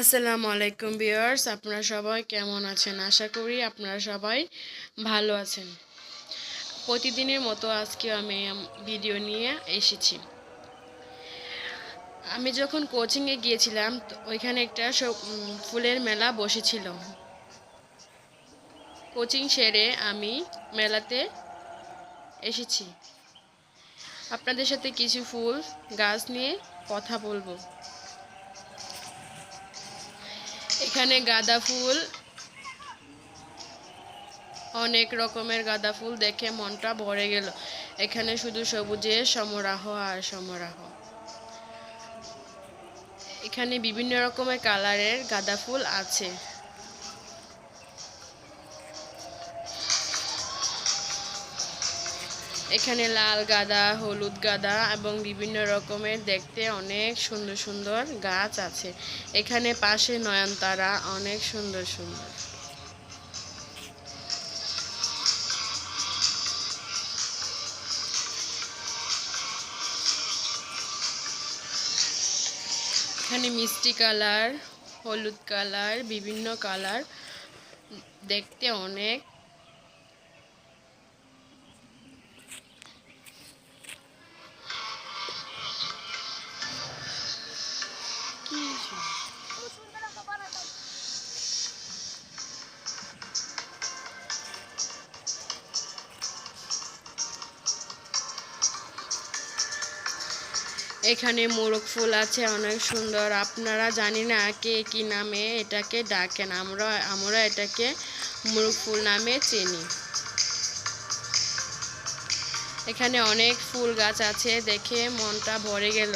আসসালামু আলাইকুম ভিউয়ার্স, আপনারা সবাই কেমন আছেন? আশা করি আপনারা সবাই ভালো আছেন। প্রতিদিনের মতো আজকে আমি ভিডিও নিয়ে এসেছি। আমি যখন কোচিংয়ে গিয়েছিলাম ওইখানে একটা ফুলের মেলা বসেছিল। কোচিং সেরে আমি মেলাতে এসেছি। আপনাদের সাথে কিছু ফুল, গাছ নিয়ে কথা বলব। এখানে গাঁদা ফুল, অনেক রকমের গাঁদা ফুল দেখে মনটা ভরে গেল। এখানে শুধু সবুজে সমরাহ আর সমরাহ। এখানে বিভিন্ন রকমের কালারের গাঁদা ফুল আছে। এখানে লাল গাঁদা, হলুদ গাঁদা এবং বিভিন্ন রকমের দেখতে অনেক সুন্দর সুন্দর গাছ আছে। এখানে পাশে নয়নতারা অনেক সুন্দর সুন্দর। এখানে মিষ্টি কালার, হলুদ কালার, বিভিন্ন কালার দেখতে অনেক এখানে মোরগ ফুল আছে, অনেক সুন্দর। আপনারা জানি না কে কি নামে এটাকে ডাকেন। আমরা আমরা এটাকে মোরগ ফুল নামে চিনি। এখানে অনেক ফুল গাছ আছে, দেখে মনটা ভরে গেল।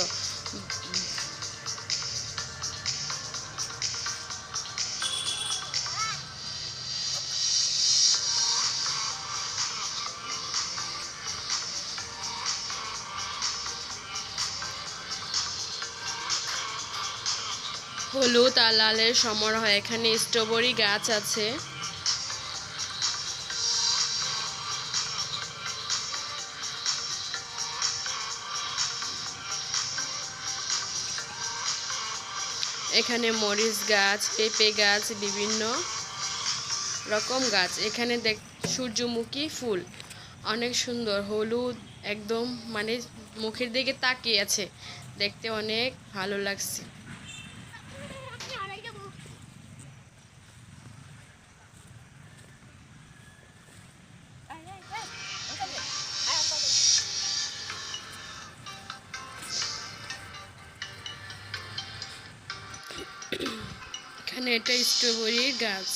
হলুদ আর লালের সমারোহ এখানে স্ট্রবেরি গাছ আছে। এখানে মরিচ গাছ, পেঁপে গাছ, বিভিন্ন রকম গাছ। এখানে দেখ, সূর্যমুখী ফুল। অনেক সুন্দর, হলুদ একদম মানে মুখের দিকে তাকিয়ে আছে। দেখতে অনেক ভালো লাগছে। এখানে এটা স্ট্রবেরির গাছ।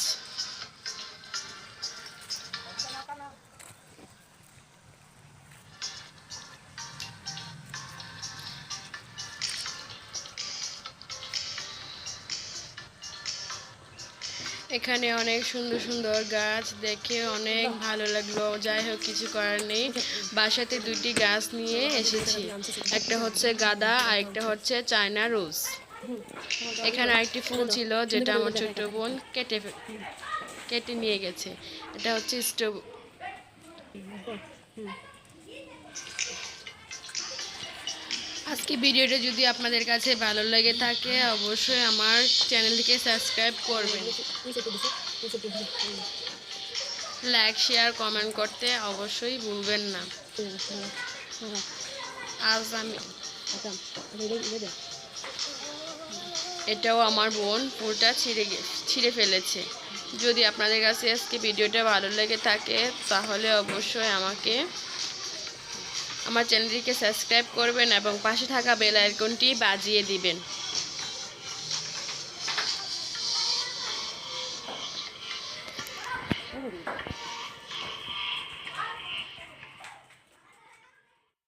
এখানে অনেক সুন্দর সুন্দর গাছ দেখে অনেক ভালো লাগল। যাই হোক, কিছু করার নেই। বাসাতে দুটি গাছ নিয়ে এসেছি। একটা হচ্ছে গাদা আর একটা হচ্ছে চায়না রোজ। এখানে আরেকটি ফুল ছিল, যেটা আমার ছোট্ট বোন কেটে কেটে নিয়ে গেছে। এটা হচ্ছে স্টোভ আজকে ভিডিওটা যদি আপনাদের কাছে ভালো লেগে থাকে, অবশ্যই আমার চ্যানেলটিকে সাবস্ক্রাইব করবেন। লাইক, শেয়ার, কমেন্ট করতে অবশ্যই ভুলবেন না। আজ আমি এটাও আমার বোন পুরোটা ছিঁড়ে ছিঁড়ে ফেলেছে। যদি আপনাদের কাছে আজকে ভিডিওটা ভালো লেগে থাকে, তাহলে অবশ্যই আমাকে আমার চ্যানেলটিকে সাবস্ক্রাইব করবেন এবং পাশে থাকা বেল আইকনটি বাজিয়ে দিবেন।